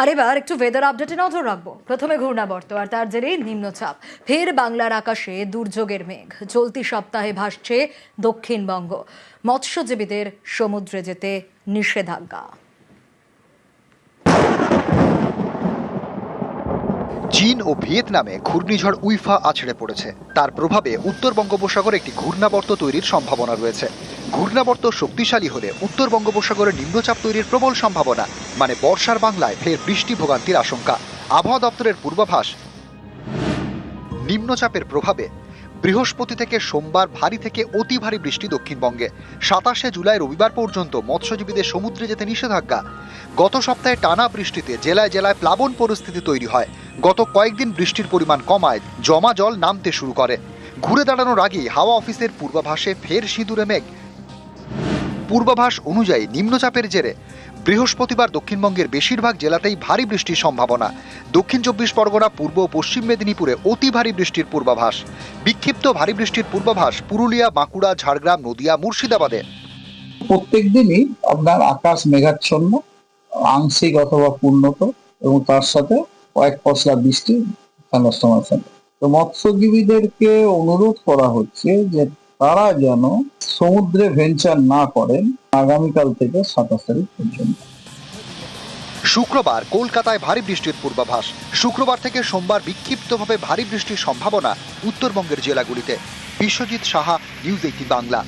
আর এবার একটু ওয়েদার আপডেটে নজর রাখব। প্রথমে ঘূর্ণাবর্ত আর তার জেরেই নিম্নচাপ। ফের বাংলার আকাশে দুর্যোগের মেঘ। চলতি সপ্তাহে ভাসছে দক্ষিণবঙ্গ। মৎস্যজীবীদের সমুদ্রে যেতে নিষেধাজ্ঞা। চীন ও ভিয়েতনামে ঘূর্ণিঝড় উইফা আছড়ে পড়েছে। তার প্রভাবে উত্তর বঙ্গোপসাগরে একটি ঘূর্ণাবর্ত তৈরির সম্ভাবনা রয়েছে। ঘূর্ণাবর্ত শক্তিশালী হলে উত্তর বঙ্গোপসাগরে নিম্নচাপ তৈরির প্রবল সম্ভাবনা। মানে বর্ষার বাংলায় ফের বৃষ্টি ভোগান্তির আশঙ্কা। আবহাওয়া দপ্তরের পূর্বাভাস, নিম্নচাপের প্রভাবে বৃহস্পতি থেকে সোমবার ভারী থেকে অতি ভারী বৃষ্টি দক্ষিণবঙ্গে। সাতাশে জুলাই রবিবার পর্যন্ত মৎস্যজীবীদের সমুদ্রে যেতে নিষেধাজ্ঞা। গত সপ্তাহে টানা বৃষ্টিতে জেলায় জেলায় প্লাবন পরিস্থিতি তৈরি হয়। গত কয়েকদিন বৃষ্টির পরিমাণ কমায়, জমা জল নামতে শুরু করে। ঘুরে দাঁড়ানোর আগেই হাওয়া অফিসের পূর্বাভাসে ফের সিঁদুরে মেঘ পূর্বাভাস অনুযায়ী নিম্নচাপের জেরে বৃহস্পতিবার দক্ষিণবঙ্গের বেশিরভাগ জেলাতেই ভারী বৃষ্টির সম্ভাবনা। দক্ষিণ চব্বিশ পরগনা, পূর্ব ও পশ্চিম মেদিনীপুরে অতি ভারী বৃষ্টির পূর্বাভাস। বিক্ষিপ্ত ভারী বৃষ্টির পূর্বাভাস পুরুলিয়া, বাঁকুড়া, ঝাড়গ্রাম, নদিয়া, মুর্শিদাবাদে। প্রত্যেক দিনই আপনার আকাশ মেঘাচ্ছন্ন, আংশিক অথবা পূর্ণত এবং তার সাথে কয়েক পশলা বৃষ্টি তো মৎস্যজীবীদেরকে অনুরোধ করা হচ্ছে যে তারা যেন সমুদ্রে ভেঞ্চার না করেন, আগামীকাল থেকে সাতাশ তারিখ পর্যন্ত। শুক্রবার কলকাতায় ভারী বৃষ্টির পূর্বাভাস। শুক্রবার থেকে সোমবার বিক্ষিপ্তভাবে ভারী বৃষ্টির সম্ভাবনা উত্তরবঙ্গের জেলাগুলিতে। Biswajit Saha news eighteen Bangla.